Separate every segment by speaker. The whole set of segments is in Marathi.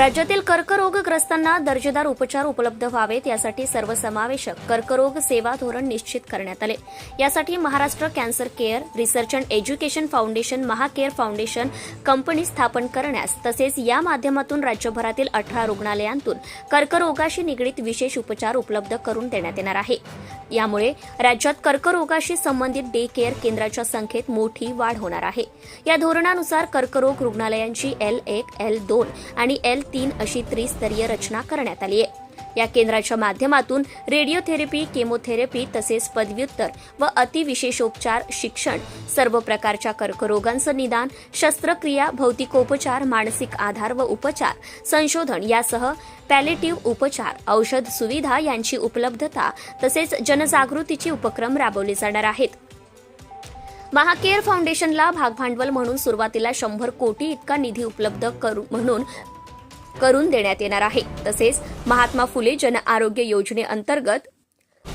Speaker 1: राज्यातील कर्करोगग्रस्तांना दर्जेदार उपचार उपलब्ध व्हावेत यासाठी सर्वसमावेशक कर्करोग सेवा धोरण निश्चित करण्यात आले. यासाठी Maharashtra cancer care research and education foundation Mahacare foundation company स्थापन करण्यास तसेच या माध्यमातून राज्यभरातील अठरा रुग्णालयांतून कर्करोगाशी निगडीत विशेष उपचार उपलब्ध करून देण्यात येणार आहे. यामुळे राज्यात कर्करोगाशी संबंधित डे केअर केंद्राच्या संख्येत मोठी वाढ होणार आहे. या धोरणानुसार कर्करोग रुग्णालयांची एल एक एल दोन आणि एल तीन अशी त्रिस्तरीय रचना करण्यात आली आहे. या केंद्राच्या माध्यमातून रेडिओथेरपी केमोथेरपी तसेच पदव्युत्तर व अतिविशेषोपचार शिक्षण सर्व प्रकारच्या कर्करोगांचं निदान शस्त्रक्रिया भौतिकोपचार मानसिक आधार व उपचार संशोधन यासह पॅलेटिव्ह उपचार औषध सुविधा यांची उपलब्धता तसेच जनजागृतीचे उपक्रम राबवले जाणार आहेत. महाकेअर फाउंडेशनला भागभांडवल म्हणून सुरुवातीला शंभर कोटी इतका निधी उपलब्ध करू म्हणून करून देण्यात येणार आहे. तसेच महात्मा फुले जन आरोग्य योजनेअंतर्गत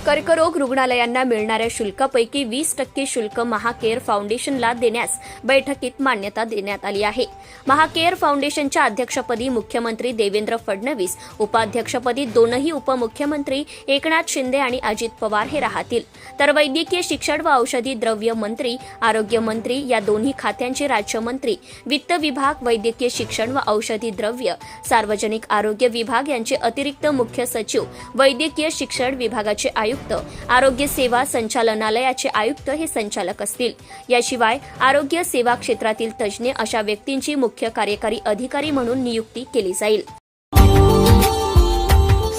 Speaker 1: कर्करोग रुग्णालयांना मिळणाऱ्या शुल्कापैकी वीस टक्के शुल्क महाकेअर फाउंडेशनला देण्यास बैठकीत मान्यता देण्यात आली आहे. महाकेअर फाउंडेशनच्या अध्यक्षपदी मुख्यमंत्री देवेंद्र फडणवीस उपाध्यक्षपदी दोनही उपमुख्यमंत्री एकनाथ शिंदे आणि अजित पवार हे राहतील. तर वैद्यकीय शिक्षण व औषधी द्रव्य मंत्री आरोग्य मंत्री या दोन्ही खात्यांचे राज्यमंत्री वित्त विभाग वैद्यकीय शिक्षण व औषधी द्रव्य सार्वजनिक आरोग्य विभाग यांचे अतिरिक्त मुख्य सचिव वैद्यकीय शिक्षण विभागाचे आयुक्त आरोग्य सेवा संचालनालयाचे आयुक्त हे संचालक असतील. याशिवाय आरोग्य सेवा क्षेत्रातील तज्ज्ञ अशा व्यक्तींची मुख्य कार्यकारी अधिकारी म्हणून नियुक्ती केली जाईल.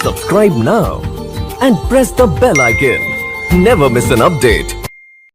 Speaker 2: Subscribe now and press the bell icon never miss an update